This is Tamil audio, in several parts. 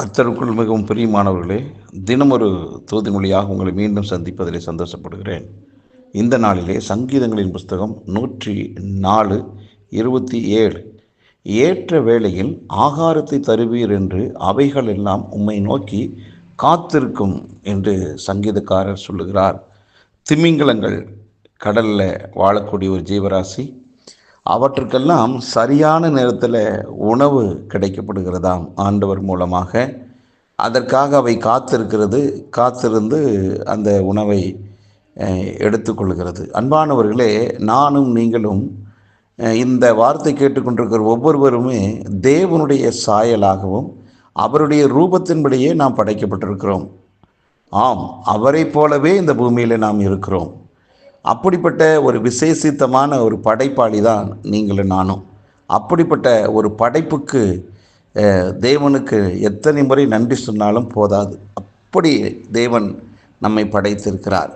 கர்த்தருக்குள் மிகவும் பிரியமானவர்களே தினம் ஒரு தூதி மொழியாக உங்களை மீண்டும் சந்திப்பதில் சந்தோஷப்படுகிறேன். இந்த நாளிலே சங்கீதங்களின் புஸ்தகம் நூற்றி நாலு இருபத்தி ஏழு. ஏற்ற வேளையில் ஆகாரத்தை தருவீர் என்று அவைகள் எல்லாம் உம்மை நோக்கி காத்திருக்கும் என்று சங்கீதக்காரர் சொல்லுகிறார். திமிங்கலங்கள் கடலில் வாழக்கூடிய ஒரு ஜீவராசி அவற்றுக்கெல்லாம் சரியான நேரத்தில் உணவு கிடைக்கப்படுகிறதாம் ஆண்டவர் மூலமாக. அதற்காக அவை காத்திருக்கிறது காத்திருந்து அந்த உணவை எடுத்துக்கொள்கிறது. அன்பானவர்களே நானும் நீங்களும் இந்த வார்த்தை கேட்டுக்கொண்டிருக்கிற ஒவ்வொருவருமே தேவனுடைய சாயலாகவும் அவருடைய ரூபத்தின்படியே நாம் படைக்கப்பட்டிருக்கிறோம். ஆம் அவரைப் போலவே இந்த பூமியில் நாம் இருக்கிறோம். அப்படிப்பட்ட ஒரு விசேஷித்தமான ஒரு படைப்பாளி தான் நீங்களும் நானும். அப்படிப்பட்ட ஒரு படைப்புக்கு தேவனுக்கு எத்தனை முறை நன்றி சொன்னாலும் போதாது. அப்படி தேவன் நம்மை படைத்திருக்கிறார்.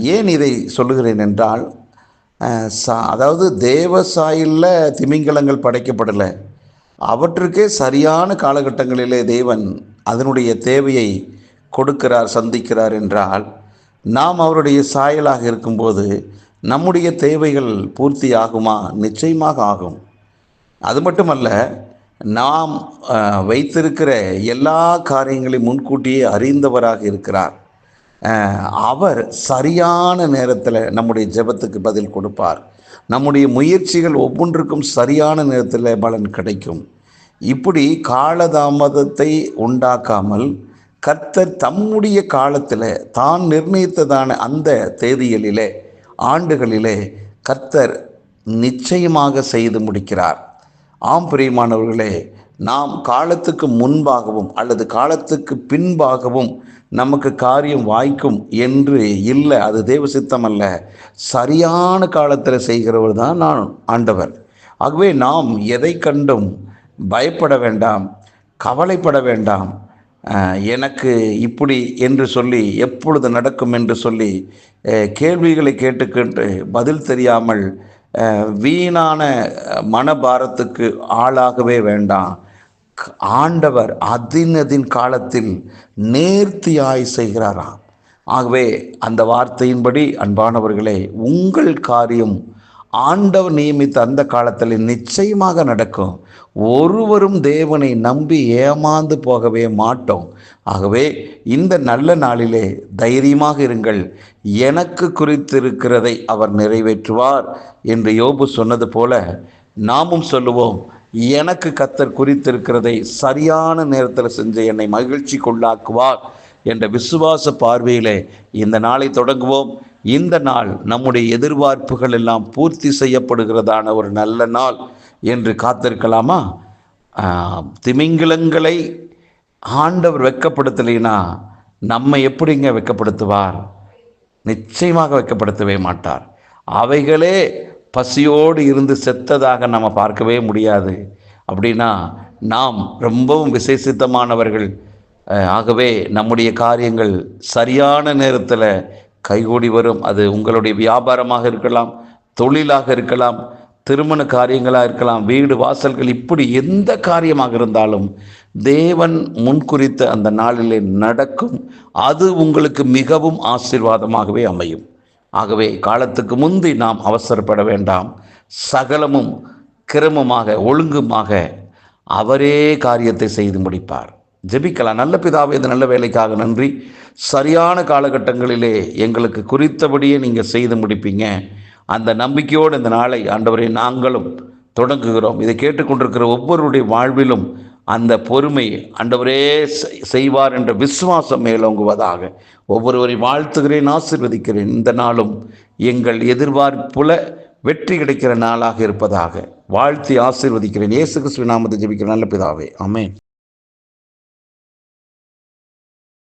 ஏன் இதை சொல்லுகிறேன் என்றால் சா- அதாவது தேவ சாயலில் திமிங்கலங்கள் படைக்கப்படலை. அவற்றுக்கே சரியான காலகட்டங்களிலே தேவன் அதனுடைய தேவையை கொடுக்கிறார் சந்திக்கிறார் என்றால் நாம் அவருடைய சாயலாக இருக்கும்போது நம்முடைய தேவைகள் பூர்த்தி ஆகுமா? நிச்சயமாக ஆகும். அது மட்டுமல்ல நாம் வைத்திருக்கிற எல்லா காரியங்களையும் முன்கூட்டியே அறிந்தவராக இருக்கிறார். அவர் சரியான நேரத்தில் நம்முடைய ஜெபத்துக்கு பதில் கொடுப்பார். நம்முடைய முயற்சிகள் ஒவ்வொன்றுக்கும் சரியான நேரத்தில் பலன் கிடைக்கும். இப்படி காலதாமதத்தை உண்டாக்காமல் கர்த்தர் தம்முடைய காலத்தில் தான் நிர்ணயித்ததான அந்த தேதிகளிலே ஆண்டுகளிலே கர்த்தர் நிச்சயமாக செய்து முடிக்கிறார். ஆம் பிரியமானவர்களே நாம் காலத்துக்கு முன்பாகவும் அல்லது காலத்துக்கு பின்பாகவும் நமக்கு காரியம் வாய்க்கும் என்று இல்லை அது தேவ சித்தம் அல்ல. சரியான காலத்தில் செய்கிறவர் தான் நான் ஆண்டவர். ஆகவே நாம் எதை கண்டும் பயப்பட வேண்டாம் கவலைப்பட வேண்டாம். எனக்கு இப்படி என்று சொல்லி எப்பொழுது நடக்கும் என்று சொல்லி கேள்விகளை கேட்டுக்கொண்டு பதில் தெரியாமல் வீணான மனபாரத்துக்கு ஆளாகவே வேண்டாம். ஆண்டவர் அதின் அதின் காலத்தில் நேர்த்தியாய் செய்கிறாராம். ஆகவே அந்த வார்த்தையின்படி அன்பானவர்களே உங்கள் காரியம் ஆண்டவர் நியமித்த அந்த காலத்தில் நிச்சயமாக நடக்கும். ஒருவரும் தேவனை நம்பி ஏமாந்து போகவே மாட்டோம். ஆகவே இந்த நல்ல நாளிலே தைரியமாக இருங்கள். எனக்கு குறித்திருக்கிறதை அவர் நிறைவேற்றுவார் என்று யோபு சொன்னது போல நாமும் சொல்லுவோம். எனக்கு கத்தர் குறித்திருக்கிறதை சரியான நேரத்தில் செஞ்சு என்னை மகிழ்ச்சி கொள்ளாக்குவார் என்ற விசுவாச பார்வையிலே இந்த நாளை தொடங்குவோம். இந்த நாள் நம்முடைய எதிர்பார்ப்புகள் எல்லாம் பூர்த்தி செய்யப்படுகிறதான ஒரு நல்ல நாள் என்று காத்திருக்கலாமா? திமிங்கிலங்களை ஆண்டவர் வெக்கப்படுத்தலைனா நம்ம எப்படிங்க வெட்கப்படுத்துவார்? நிச்சயமாக வெக்கப்படுத்தவே மாட்டார். அவைகளே பசியோடு இருந்து செத்ததாக நம்ம பார்க்கவே முடியாது. அப்படின்னா நாம் ரொம்பவும் விசேஷித்தமானவர்கள் ஆகவே நம்முடைய காரியங்கள் சரியான நேரத்தில் கைகூடி வரும். அது உங்களுடைய வியாபாரமாக இருக்கலாம் தொழிலாக இருக்கலாம் திருமண காரியங்களாக இருக்கலாம் வீடு வாசல்கள் இப்படி எந்த காரியமாக இருந்தாலும் தேவன் முன்குறித்த அந்த நாளிலே நடக்கும். அது உங்களுக்கு மிகவும் ஆசீர்வாதமாகவே அமையும். ஆகவே காலத்துக்கு முந்தி நாம் அவசரப்பட வேண்டாம். சகலமும் கிரமமாக ஒழுங்குமாக அவரே காரியத்தை செய்து முடிப்பார். ஜெபிக்கலாம். நல்ல பிதாவே இந்த நல்ல வேலைக்காக நன்றி. சரியான காலகட்டங்களிலே எங்களுக்கு குறித்தபடியே நீங்கள் செய்து முடிப்பீங்க. அந்த நம்பிக்கையோடு இந்த நாளை ஆண்டவரை நாங்களும் தொடங்குகிறோம். இதை கேட்டுக்கொண்டிருக்கிற ஒவ்வொருடைய வாழ்விலும் அந்த பொறுமை ஆண்டவரே செய்வார் என்ற விசுவாசம் மேலோங்குவதாக ஒவ்வொருவரை வாழ்த்துகிறேன் ஆசிர்வதிக்கிறேன். இந்த நாளும் எங்கள் எதிர்பார்ப்புல வெற்றி கிடைக்கிற நாளாக இருப்பதாக. வாழ்த்தி ஆசீர்வதிக்கிறேன். இயேசு கிறிஸ்துவின் நாமத்தை ஜெபிக்கிற நல்ல பிதாவே. அமேன்